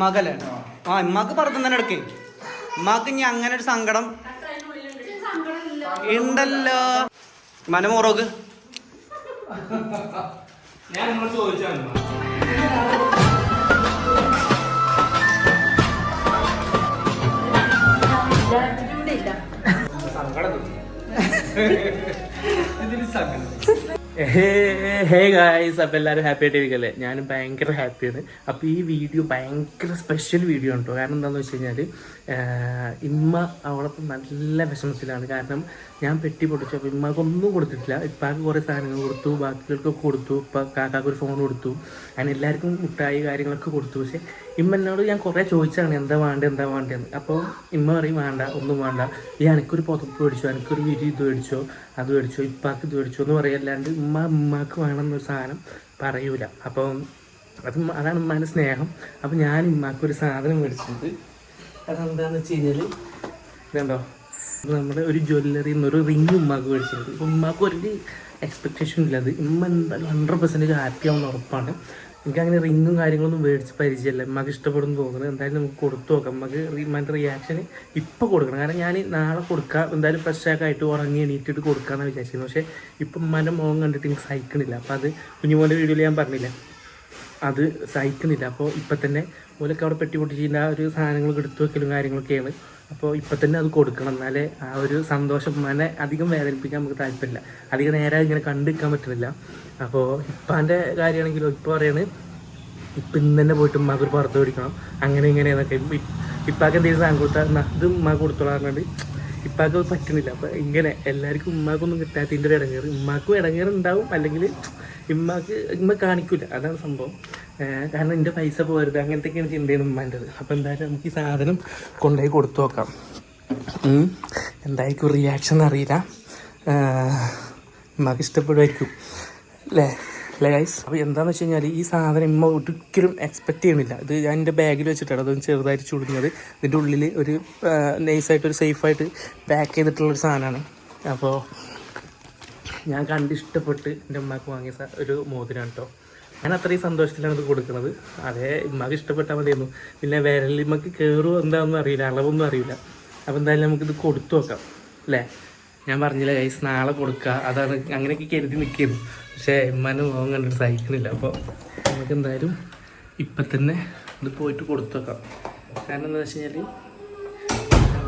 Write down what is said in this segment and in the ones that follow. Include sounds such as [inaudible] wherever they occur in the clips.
മകല്ലേ? ആ ഇമ്മക്ക് പറഞ്ഞു തന്നെ എടുക്കേ? ഇമ്മക്ക് ഇനി അങ്ങനെ ഒരു സങ്കടം ഉണ്ടല്ലോ. മനമോറോക്ക് ഞാൻ നിങ്ങളോട് ചോദിച്ചാണ് ഹേ ഗായ്സ് അപ്പം എല്ലാവരും ഹാപ്പി ആയിട്ട് ആയിട്ടിരിക്കല്ലേ? ഞാനും ഭയങ്കര ഹാപ്പിയാണ് അപ്പോൾ ഈ വീഡിയോ ഭയങ്കര സ്പെഷ്യൽ വീഡിയോ ആണ് കേട്ടോ കാരണം എന്താണെന്ന് വെച്ച് കഴിഞ്ഞാൽ ഇമ്മ അവളപ്പം നല്ല വിഷമത്തിലാണ്. കാരണം ഞാൻ പെട്ടി പൊട്ടിച്ചു. അപ്പോൾ ഇമ്മക്ക് ഒന്നും കൊടുത്തിട്ടില്ല. ഇപ്പാക്ക് കുറേ സാധനങ്ങൾ കൊടുത്തു. ബാക്കികൾക്കൊക്കെ കൊടുത്തു. ഇപ്പം കാക്കാക്ക് ഒരു ഫോൺ കൊടുത്തു. അങ്ങനെ എല്ലാവർക്കും മുട്ടായി കാര്യങ്ങളൊക്കെ കൊടുത്തു. പക്ഷേ ഇമ്മ എന്നോട് ഞാൻ കുറേ ചോദിച്ചാണ് എന്താ വേണ്ടത് എന്താ വേണ്ടതെന്ന് അപ്പോൾ ഇമ്മ പറയും വേണ്ട ഒന്നും വേണ്ട. ഈ എനിക്കൊരു പുതപ്പ് മേടിച്ചോ എനിക്കൊരു വിരി ഇത് മേടിച്ചോ അത് മേടിച്ചോ ഇപ്പാക്ക് ഇത് മേടിച്ചോ എന്ന് പറയല്ലാണ്ട് ഉമ്മ ഉമ്മാക്ക് വേണമെന്നൊരു സാധനം പറയൂല. അപ്പം അത് അതാണ് ഉമ്മാന്റെ സ്നേഹം. അപ്പം ഞാൻ ഉമ്മാക്ക് ഒരു സാധനം മേടിച്ചിട്ടുണ്ട്. അതെന്താന്ന് വെച്ച് കഴിഞ്ഞാൽ ഇതുണ്ടോ? നമ്മുടെ ഒരു ജ്വല്ലറി എന്നൊരു റിങ് ഉമ്മാക്ക് മേടിച്ചിട്ടുണ്ട്. ഉമ്മാക്ക് ഒരു എക്സ്പെക്റ്റേഷൻ ഇല്ല. അത് ഉമ്മ എന്തായാലും ഹൺഡ്രഡ് പെർസെന്റേജ് ഹാപ്പി ആവുന്ന ഉറപ്പാണ്. എനിക്ക് അങ്ങനെ റിങ്ങും കാര്യങ്ങളൊന്നും മേടിച്ച് പരിചയമല്ല. ഉമ്മക്ക് ഇഷ്ടപ്പെടുന്നു തോന്നുന്നത് എന്തായാലും നമുക്ക് കൊടുത്തു നോക്കാം. നമുക്ക് ഉമ്മാന്റെ റിയാക്ഷൻ ഇപ്പോൾ കൊടുക്കണം. കാരണം ഞാൻ നാളെ കൊടുക്കാം. എന്തായാലും ഫ്രഷ് ആക്കി ആയിട്ട് ഉറങ്ങി എണീറ്റിട്ട് കൊടുക്കാമെന്ന് വിചാരിച്ചിരുന്നു പക്ഷേ ഇപ്പം ഉമ്മാന്റെ മുഖം കണ്ടിട്ട് എനിക്ക് സഹിക്കണില്ല. അപ്പോൾ അത് കുഞ്ഞുമോന്റെ വീഡിയോയിൽ ഞാൻ പറഞ്ഞില്ല? അത് സഹിക്കുന്നില്ല അപ്പോൾ ഇപ്പം തന്നെ മൂലൊക്കെ അവിടെ പെട്ടി പൊട്ടിച്ചിട്ട് ആ ഒരു സാധനങ്ങൾ എടുത്തു വെക്കലും കാര്യങ്ങളൊക്കെയാണ്. അപ്പോൾ ഇപ്പം തന്നെ അത് കൊടുക്കണം. എന്നാലേ ആ ഒരു സന്തോഷം മനെ അധികം വേദനിപ്പിക്കാൻ നമുക്ക് താല്പര്യമില്ല. അധികം നേരെ ഇങ്ങനെ കണ്ടിരിക്കാൻ പറ്റുന്നില്ല. അപ്പോൾ ഇപ്പാന്റെ കാര്യമാണെങ്കിലോ ഇപ്പോൾ പറയാണ് ഇപ്പം ഇന്ന് തന്നെ പോയിട്ട് ഉമ്മാക്ക് ഒരു പുറത്ത് പിടിക്കണം. അങ്ങനെ ഇങ്ങനെ എന്നൊക്കെ ഇപ്പ- ഇപ്പാക്ക് എന്തെങ്കിലും സാധനം കൊടുത്താൽ അത് ഇത് ഉമ്മാക്ക് കൊടുത്തോളാം പറഞ്ഞിട്ട് ഇപ്പാക്ക് പറ്റുന്നില്ല. അപ്പം ഇങ്ങനെ എല്ലാവർക്കും ഉമ്മാക്കൊന്നും കിട്ടാത്തതിന്റെ ഒരു ഇടങ്ങേറ്. ഉമ്മാക്കും ഇടങ്ങേറ് ഉണ്ടാവും അല്ലെങ്കിൽ ഉമ്മാക്ക് ഉമ്മ കാണിക്കില്ല അതാണ് സംഭവം. കാരണം എന്റെ പൈസ പോരുത്. അങ്ങനത്തെയൊക്കെയാണ് ചിന്തയാണ് ഉമ്മാന്റെത് അപ്പോൾ എന്തായാലും നമുക്ക് ഈ സാധനം കൊണ്ടുപോയി കൊടുത്തു നോക്കാം. എന്തായിരിക്കും റിയാക്ഷൻ അറിയില്ല. നമുക്ക് ഇഷ്ടപ്പെടുമായിരിക്കും. അല്ലേ അല്ലേ ഗൈസ് അപ്പോൾ എന്താണെന്ന് വെച്ച് കഴിഞ്ഞാൽ ഈ സാധനം ഇമ്മ ഒരിക്കലും എക്സ്പെക്റ്റ് ചെയ്യണില്ല ഇത് ഞാൻ എന്റെ ബാഗിൽ വെച്ചിട്ടാണ്. അതൊന്ന് ചെറുതായിട്ട് ചുടുങ്ങിയത് ഇതിന്റെ ഉള്ളിൽ ഒരു നൈസായിട്ട് ഒരു സേഫായിട്ട് പാക്ക് ചെയ്തിട്ടുള്ളൊരു സാധനമാണ് അപ്പോൾ ഞാൻ കണ്ടിഷ്ടപ്പെട്ട് എന്റെ ഉമ്മക്ക് വാങ്ങിയ ഒരു മോതിരാണ് കേട്ടോ ഞാൻ അത്രയും സന്തോഷത്തിലാണ് ഇത് കൊടുക്കുന്നത്. അതേ ഇമ്മക്ക് ഇഷ്ടപ്പെട്ടാൽ മതിയായിരുന്നു. പിന്നെ വിരലിമ്മക്ക് കയറുമോ എന്താണെന്നും അറിയില്ല അളവൊന്നും അറിയില്ല. അപ്പോൾ എന്തായാലും നമുക്കിത് കൊടുത്തു നോക്കാം അല്ലേ? ഞാൻ പറഞ്ഞില്ല കൈസ് നാളെ കൊടുക്കുക അതാണ് അങ്ങനെയൊക്കെ കരുതി നിൽക്കുന്നു പക്ഷേ ഉമ്മാന്റെ മോഹം കണ്ടിട്ട് സഹിക്കുന്നില്ല അപ്പോൾ നമുക്ക് എന്തായാലും ഇപ്പം തന്നെ ഇത് പോയിട്ട് കൊടുത്തു വെക്കാം കാരണം എന്താ വെച്ച് കഴിഞ്ഞാൽ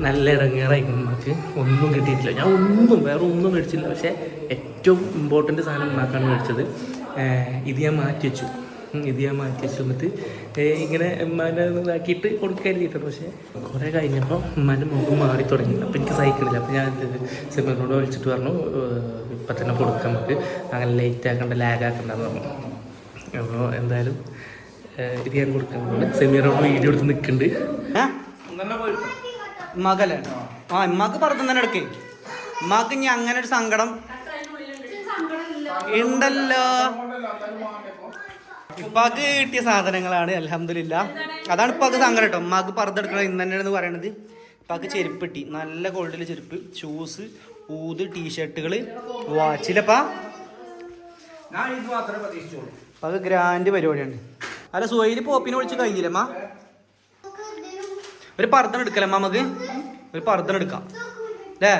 നല്ല ഇറങ്ങേറായിരിക്കും ഉമ്മക്ക് ഒന്നും കിട്ടിയിട്ടില്ല. ഞാൻ ഒന്നും വേറെ ഒന്നും മേടിച്ചില്ല പക്ഷേ ഏറ്റവും ഇമ്പോർട്ടന്റ് സാധനം ഉമ്മാക്കാണ് മേടിച്ചത്. ഇത് ഞാൻ മാറ്റി വെച്ചു. ഇത് ഞാൻ മാറ്റി വെച്ചു. എന്നിട്ട് ഇങ്ങനെ ഉമ്മാന്റെ ഇതാക്കിയിട്ട് കൊടുക്കാതിരിക്കണം പക്ഷേ കുറേ കഴിഞ്ഞപ്പോൾ ഉമ്മാന്റെ മുഖം മാറി തുടങ്ങി. അപ്പോൾ എനിക്ക് സഹിക്കണില്ല. അപ്പോൾ ഞാൻ സിമറിനോട് വിളിച്ചിട്ട് പറഞ്ഞു ഇപ്പം തന്നെ കൊടുക്കാം നമുക്ക്. അങ്ങനെ ലേറ്റ് ആക്കണ്ട ലാഗ് ആക്കണ്ടെന്ന് പറഞ്ഞു. അപ്പോൾ എന്തായാലും ഇത് ഞാൻ കൊടുക്കുന്നുണ്ട് സെമീറോട് വീഡിയോ എടുത്ത് നിൽക്കുന്നുണ്ട്. മകല്ലേ ആ ഇമ്മക്ക് പറഞ്ഞു തന്നെ എടുക്കേ. ഉമ്മാക്ക് ഇനി അങ്ങനെ ഒരു സങ്കടം ഉണ്ടല്ലോ. ഇപ്പാക്ക് കിട്ടിയ സാധനങ്ങളാണ് അലഹമില്ല അതാണ് ഇപ്പാക്ക് സങ്കടം കേട്ടോ ഉമ്മാക്ക് പറതെടുക്കണം ഇന്ന് തന്നെയാണെന്ന് പറയണത്. ഇപ്പാക്ക് ചെരുപ്പ് കിട്ടി. നല്ല ഗോൾഡിലെ ചെരുപ്പ് ഷൂസ് ഊത് ടീഷർട്ടുകൾ വാച്ചിലപ്പാ അത് ഗ്രാൻഡ് പരിപാടിയാണ്. അല്ല സുഹൈൽ പോപ്പിനെ വിളിച്ച് കഴിഞ്ഞില്ലേ അമ്മ? ഒരു പർദ്ദന എടുക്കലമ്മ നമുക്ക് ഒരു പർദ്ദന എടുക്കാം. അല്ലേ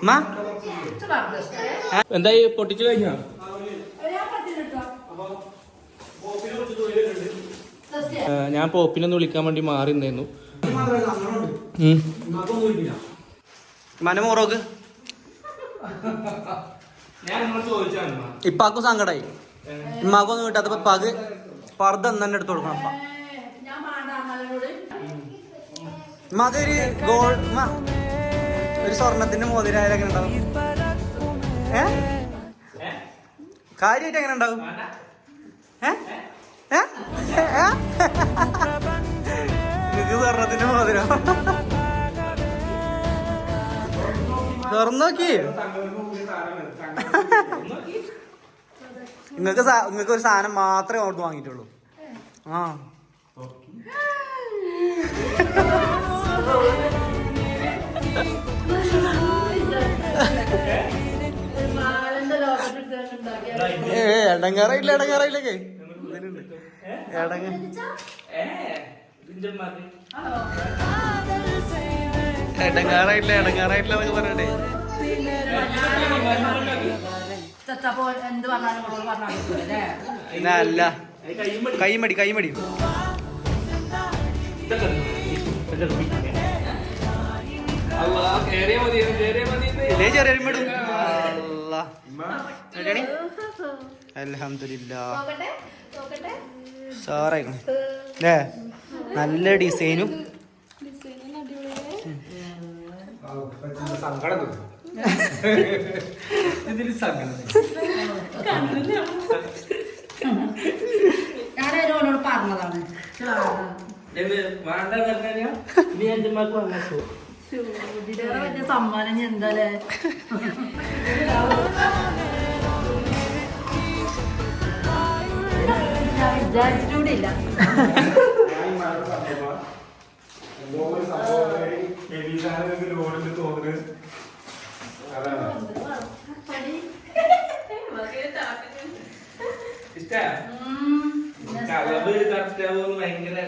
അമ്മ? എന്തായി? പൊട്ടിച്ചു കഴിഞ്ഞോ? ഞാൻ പോപ്പിനൊന്ന് വിളിക്കാൻ വേണ്ടി മാറി നിന്നു മനമോറോക്ക് ഇപ്പാക്കും സങ്കടായി. ഇമ്മാക്കൊന്നും കിട്ടാത്തപ്പോ ഇപ്പാക്ക് പർദ്ദ എന്ന് തന്നെ എടുത്തു കൊടുക്കണം അപ്പ മകര് ഗോൾ ഒരു സ്വർണത്തിന്റെ മോതിരായാലും എങ്ങനെ ഉണ്ടാവും? ഏ? കാര്യമായിട്ട് എങ്ങനെ ഉണ്ടാവും? നിങ്ങക്ക് സ്വർണത്തിന്റെ മോതിരം. തുറന്നോക്കി. നിങ്ങൾക്ക് നിങ്ങൾക്ക് ഒരു സാധനം മാത്രമേ അങ്ങോട്ട് വാങ്ങിയിട്ടുള്ളൂ. ആ. ഏ എടങ്ങാറായില്ല എടങ്ങാറായില്ലേ എടങ്ങ എടങ്ങാറായിട്ടില്ല എടങ്ങാറായിട്ടില്ല എന്നൊക്കെ പറയണ്ടേ അല്ല. കൈമടി കൈമടി. ചെറിയ ചെറിയ അല്ലേ നല്ല ഡിസൈനും. പറഞ്ഞതാണ്. വേണ്ട പറഞ്ഞാ നീ എന്റെ മക്കൾ വലിയ സമ്മാനം എന്താലേ ഞാൻ വിചാരിച്ചിട്ടൂടെ ഇല്ല ഇഷ്ടാ കളവ് കറക്റ്റാവുമെന്ന് ഭയങ്കര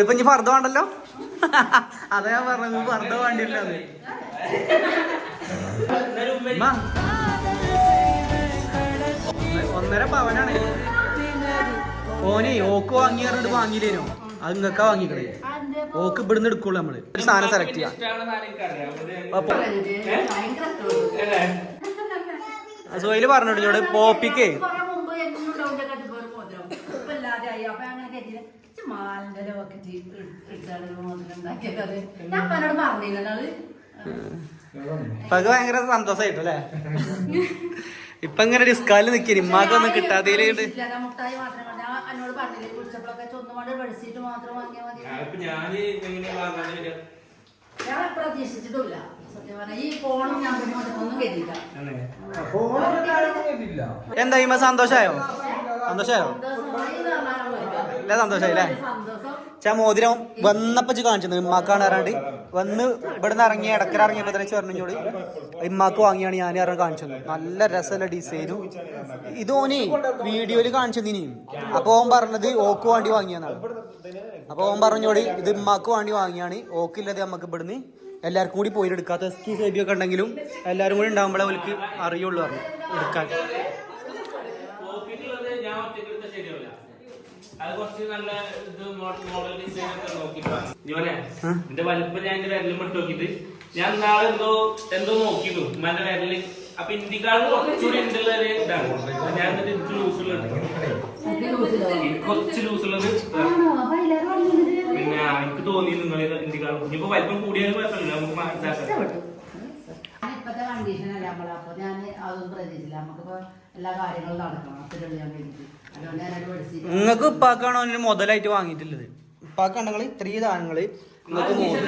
ഇപ്പൊ ഇനി ഫർദ വേണ്ടല്ലോ? [laughs] അതാ ഞാൻ പറഞ്ഞത് ഫർദ വേണ്ടിയില്ല. ഒന്നര പവനാണ്. ഓനെ ഓക്ക് വാങ്ങി പറഞ്ഞിട്ട് വാങ്ങിയില്ലേനോ? അത് നിങ്ങൾക്കാ വാങ്ങിക്കണേ. ഓക്ക് ഇവിടുന്ന് എടുക്കുള്ളൂ നമ്മൾ. ഒരു സാധനം സെലക്ട് ചെയ്യാം? സോയിൽ പറഞ്ഞോട്ട് പോപ്പിക്കേ? ഇപ്പൊ അപ്പൊ അങ്ങനെ കരുതി മാലിന്റെ ലോക്കറ്റ് ഉണ്ടാക്കിയത്. ഞാൻ ഇപ്പൊ പറഞ്ഞില്ല പറഞ്ഞില്ലല്ലോ അത്. ഇപ്പൊ ഭയങ്കര സന്തോഷായിട്ടു അല്ലേ ഇപ്പൊ ഇങ്ങനെ ഡിസ്കാലിൽ നിക്കരി ഇമ്മാക്ക് ഒന്നും ഇല്ല, മുട്ടായി മാത്രം എന്നോട് പറഞ്ഞില്ലേ ചൊന്നുകൊണ്ട് മാത്രം വാങ്ങിയാൽ മതി. ഞാൻ പ്രതീക്ഷിച്ചിട്ടില്ല. എന്താ ഇമ്മ സന്തോഷായോ? സന്തോഷായോ സന്തോഷമായി പറഞ്ഞാൽ പോയി. അല്ലേ ചാ മോതിരം വന്നപ്പോ കാണിച്ചത് ഇമ്മാക്കാണ് അറിയാണ്ട് വന്ന് ഇവിടുന്ന് ഇറങ്ങി ഇടക്കര ഇറങ്ങിയപ്പോ തന്നെ ചെറിഞ്ഞോട് ഇമ്മാക്ക് വാങ്ങിയാണ് ഞാൻ അറിയാൻ കാണിച്ചത്. നല്ല രസമല്ല ഡിസൈനും ഇത് വീഡിയോയിൽ കാണിച്ചതിനി അപ്പൊ ഓൻ പറഞ്ഞത് ഓക്ക് വേണ്ടി വാങ്ങിയെന്നാണ്. അപ്പൊ ഓൻ പറഞ്ഞോട് ഇത് ഇമ്മാക്ക് വേണ്ടി വാങ്ങിയാണ്. ഓക്കില്ലാതെ നമുക്ക് ഇവിടുന്ന് എല്ലാവർക്കും കൂടി പോയി എടുക്കാത്ത എസ്കി സേബി ഒക്കെ ഉണ്ടെങ്കിലും എല്ലാവരും കൂടി ഉണ്ടാകുമ്പോഴേ അവർക്ക് അറിയുള്ളൂ പറഞ്ഞു. എടുക്കാൻ. അത് കുറച്ച് നല്ല ഇത് മോഡൽ ഡിസൈൻ ഒക്കെ നോക്കിട്ട്. വാങ്ങി. ഇതുപോലെ എന്റെ വലിപ്പം ഞാൻ എന്റെ വിരലും ഇട്ട് നോക്കിട്ട് ഞാൻ നാളെ എന്തോ എന്തോ നോക്കിയിരുന്നു ഉമ്മാന്റെ വിരൽ അപ്പൊ ഇന്ത്യക്കാളും കുറച്ചുകൂടി ഉണ്ടുള്ള ഒരു ഇതാണ്. ഞാൻ എന്നിട്ട് എനിക്ക് ലൂസുള്ളത് എനിക്ക് കുറച്ച് ലൂസുള്ളത് പിന്നെ എനിക്ക് തോന്നി നിങ്ങൾ ഇന്ത്യക്കാളും ഇനിയിപ്പോ വലിപ്പം കൂടിയാലും കുഴപ്പമില്ല. നമുക്ക് മനസ്സിലാക്കാം ഇപ്പത്തെ കണ്ടീഷൻ അല്ല നമ്മളെ? അപ്പൊ ഞാൻ അതൊന്നും പ്രതീക്ഷിച്ചില്ല. നമുക്കിപ്പോ എല്ലാ കാര്യങ്ങളും നടക്കണം. അത്രയുള്ള ഞാൻ പഠിച്ചിട്ട് നിങ്ങൾക്ക് ഉപ്പാക്കാണോ അതിന് മുതലായിട്ട് വാങ്ങിയിട്ടുള്ളത്? ഉപ്പാക്കാണെങ്കിൽ ഇത്രയും സാധനങ്ങൾ നിങ്ങൾക്ക് മൂന്ന്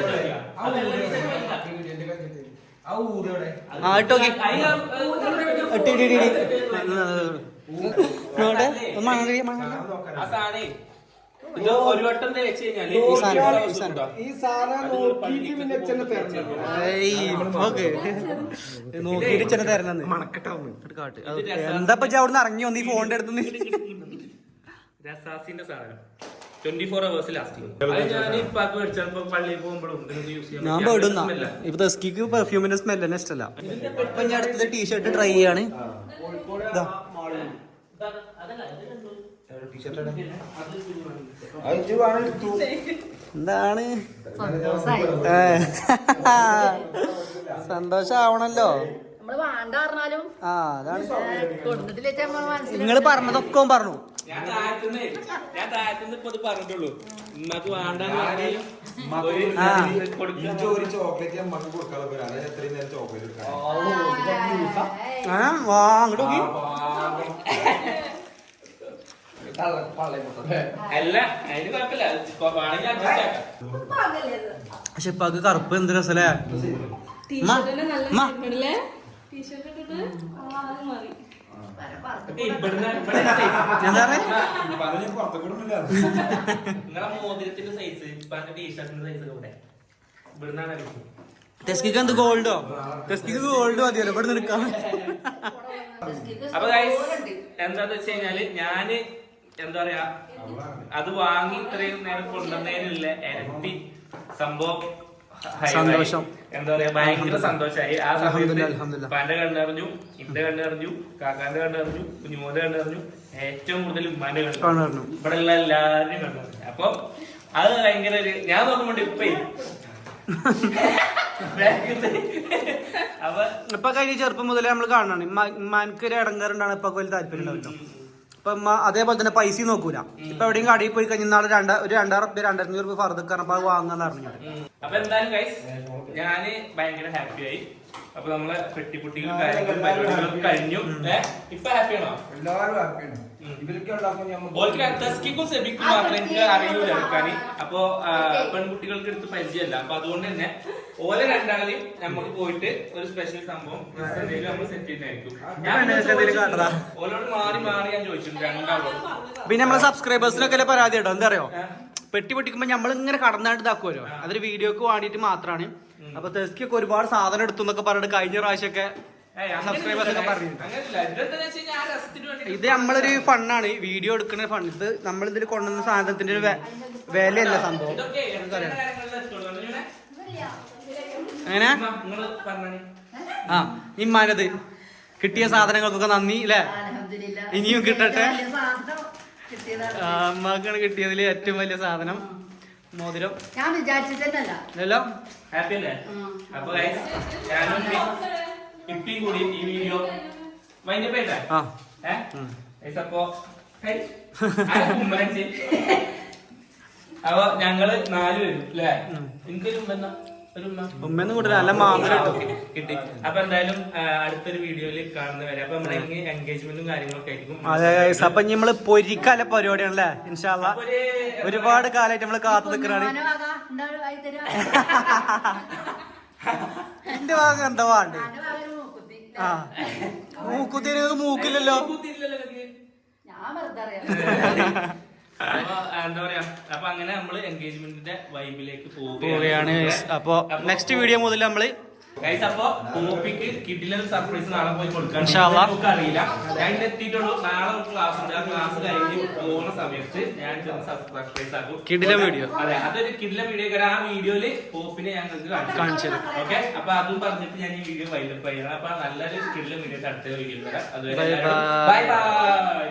ഒരു വട്ടം തേച്ച് കഴിഞ്ഞാൽ ഈ സാധനം, നോക്കിയിട്ട് പിന്നെ തരണം. നോക്കിയിട്ട് ചെന്ന തരണം. മണക്കട്ടാവുന്നു. കാട്ട്. എന്താ പറ്റി അവിടുന്ന് ഇറങ്ങി വന്ന് ഈ ഫോണിന്റെ അടുത്ത് രസാസിന്റെ സാധനം. ട്വന്റി ഫോർ അവേഴ്സ് ലാസ്റ്റ് ഞാൻ ഇപ്പൊ പെടുന്ന ദസ്കിക്ക് പെർഫ്യൂമിന്റെ സ്മെൽ തന്നെ ഇഷ്ടമല്ല ഇപ്പൊ ഞാൻ അടുത്തത് ടീഷർട്ട് ട്രൈ ചെയ്യാണ്. ഇതാ. എന്താണ്. സന്തോഷാവണല്ലോ. ആ അതാണ്. നിങ്ങൾ പറഞ്ഞതൊക്കെ പറഞ്ഞു. ഞാൻ ഞാൻ താഴത്തുനിന്ന് ഇപ്പൊ ഇത് പറഞ്ഞിട്ടുള്ളൂ ഉമ്മക്ക് അല്ല അതിന് കുഴപ്പമില്ല. പക്ഷെ ഇപ്പൊ അത് കറുപ്പ് എന്ത് രസല്ലേ? ഉമ്മ, നല്ല ടീഷർട്ട് ഇട്ടിട്ട് പറഞ്ഞേ? പറഞ്ഞ് പുറത്തേക്ക് വിടുന്നില്ല നിങ്ങളെ മോതിരത്തിന്റെ സൈസ് ടീഷർട്ടിന്റെ സൈസ് ഒക്കെ ഇവിടെ. ഇവിടുന്നാണ് ടെസ്കിക്ക് എന്ത് ഗോൾഡോ ടെസ്കിക്ക് ഗോൾഡ് മതിയല്ലോ? ഇവിടെ നിൽക്കാം അപ്പൊ guys, എന്താന്ന് വെച്ച് കഴിഞ്ഞാൽ ഞാൻ എന്താ പറയാ അത് വാങ്ങി ഇത്രയും നേരം കൊണ്ടുവന്നതിനുള്ള ഇരട്ടി സംഭവം. സന്തോഷം. എന്താ പറയാ ഭയങ്കര സന്തോഷായി. ആ സമയത്ത്. ഉപ്പാന്റെ കണ്ണറിഞ്ഞു ഇന്റെ കണ്ണറിഞ്ഞു കാക്കാന്റെ കണ്ണറിഞ്ഞു കുഞ്ഞുമോന്റെ കണ്ണറിഞ്ഞു ഏറ്റവും കൂടുതൽ ഉമ്മാന്റെ കണ്ടറിഞ്ഞു. ഇവിടെ ഉള്ള എല്ലാവരും കണ്ടറിഞ്ഞു അപ്പൊ അത് ഭയങ്കര ഒരു ഞാൻ നോക്കുമ്പോണ്ട് ഇപ്പൊ. അപ്പൊ ഇപ്പൊ കഴിഞ്ഞ ചെറുപ്പം മുതലേ നമ്മൾ കാണണം. ഇമ്മാൻക്ക് ഒരു ഇടങ്ങാറുണ്ടാണ്. ഇപ്പൊ വലിയ താല്പര്യം ഉണ്ടാവില്ല ഇപ്പൊ അതേപോലെ തന്നെ പൈസ നോക്കൂല. ഇപ്പൊ എവിടെയും കടയിൽ പോയി കഴിഞ്ഞാൽ നാളെ രണ്ട ഒരു രണ്ടായിരം റുപ്യ രണ്ടഞ്ഞൂറ് രൂപ ഫർദ് കാരണം അത് വാങ്ങാന്ന് പറഞ്ഞു അപ്പൊ എന്തായാലും ഗൈസ് ഞാൻ ഭയങ്കര ഹാപ്പി ആയി. അപ്പൊ നമ്മളെ പെട്ടിപ്പുട്ടികളും കാര്യങ്ങളും പരിപാടികളും കഴിഞ്ഞു. ഇപ്പൊ ഹാപ്പിയാണോ ആണോ? എല്ലാവരും ഹാപ്പിയാണ് ഇവർക്ക് ഉണ്ടാക്കും ഓൾക്ക് തസ്കിക്കും സെബിക്കും മാത്രമേ എനിക്ക് അറിയൂല. എടുക്കാൻ അപ്പൊ പെൺകുട്ടികൾക്ക് എടുത്ത് പരിചയമല്ല. അപ്പൊ അതുകൊണ്ട് തന്നെ ഓലെ രണ്ടാളെയും നമുക്ക് പോയിട്ട് ഒരു സ്പെഷ്യൽ സംഭവം നമ്മൾ സെറ്റ് ചെയ്യുന്നതായിരിക്കും ഓലോട് മാറി മാറി ഞാൻ ചോദിച്ചിട്ടുണ്ട് രണ്ടാളോട് പിന്നെ നമ്മളെ സബ്സ്ക്രൈബേഴ്സിനൊക്കെ പരാതി കേട്ടോ എന്താ അറിയോ? പെട്ടി പൊട്ടിക്കുമ്പോ നമ്മൾ ഇങ്ങനെ കടന്നായിട്ട് ഇതാക്കുമല്ലോ അതൊരു വീഡിയോക്ക് വേണ്ടിയിട്ട് മാത്രമാണ് അപ്പൊ തെസ്കിയൊക്കെ ഒരുപാട് സാധനം എടുത്തു എന്നൊക്കെ പറഞ്ഞിട്ട് കഴിഞ്ഞ പ്രാവശ്യമൊക്കെ സബ്സ്ക്രൈബേഴ്സ് ഒക്കെ പറഞ്ഞിട്ടുണ്ട്. ഇത് നമ്മളൊരു ഫണ്ണാണ്. വീഡിയോ എടുക്കുന്ന ഫണ്ട് ഇത് നമ്മൾ ഇതിൽ കൊണ്ടുവന്ന സാധനത്തിന്റെ ഒരു വിലയല്ല സംഭവം. എത്തുള്ളൂ. അങ്ങനെ പറഞ്ഞേ ആ ഇമ്മാനത്. കിട്ടിയ സാധനങ്ങൾക്കൊക്കെ നന്ദി അല്ലേ അൽഹംദുലില്ലാ. ഇനിയും കിട്ടട്ടെ. അമ്മക്കാണ് കിട്ടിയതിൽ ഏറ്റവും വലിയ സാധനം. മോതിരം. ഞാൻ വിചാരിച്ചിട്ടല്ല ഹാപ്പി അല്ലേ? അപ്പൊ ഞാനും ഇപ്പിയും കൂടി ഈ വീഡിയോ അപ്പൊ? അപ്പൊ ഞങ്ങൾ നാലുപേരും അല്ലേ എനിക്കൊരു ഉമ്മ കൂടുതൽ അല്ല മാമല കിട്ടി. അപ്പൊ എന്തായാലും അടുത്തൊരു വീഡിയോയിൽ കാണുന്നവരെ അപ്പൊ നമ്മുടെ എൻഗേജ്മെന്റും കാര്യങ്ങളൊക്കെ ആയിരിക്കും. അതെ. അപ്പൊ നമ്മൾ പൊരിക്കാല പരിപാടിയാണല്ലേ? ഇൻഷാല്ല ഒരുപാട് കാലമായിട്ട് നമ്മൾ കാത്തു നിൽക്കണാണ്? എന്റെ ഭാഗം എന്താ വേണ്ട. ആ. മൂക്കുത്തിന് മൂക്കില്ലല്ലോ. ഞാൻ വെറുതെ അറിയാം. എന്താ പറയാ അപ്പൊ അങ്ങനെ നമ്മൾ എൻഗേജ്മെന്റിന്റെ വൈബിലേക്ക് പോവുകയാണ്. അപ്പൊ നെക്സ്റ്റ് വീഡിയോ മുതൽ നമ്മൾ ഗൈസ് അപ്പൊ കോപ്പിക്ക് കിഡിലൊരു സർപ്രൈസ് നാളെ പോയി കൊടുക്കാൻ. നമുക്ക് അറിയില്ല. ഞാൻ എത്തിയിട്ടുള്ളൂ. നാളെ നമുക്ക് ക്ലാസ് ഉണ്ട്. ആ ക്ലാസ് കഴിഞ്ഞ് പോകുന്ന സമയത്ത് ഞാൻ സർപ്രൈസ് ആക്കും. വീഡിയോ അതെ അതൊരു കിഡില വീഡിയോ ആ വീഡിയോയിൽ കോപ്പിനെ ഞാൻ നിങ്ങൾക്ക് കാണിച്ചു തരും. ഓക്കെ അപ്പൊ അതും പറഞ്ഞിട്ട് ഞാൻ ഈ വീഡിയോ വൈകിട്ട് ചെയ്യണം. അപ്പൊ നല്ലൊരു കിഡില വീഡിയോ അടുത്ത വരാം. അതുവരെ ബൈ ബൈ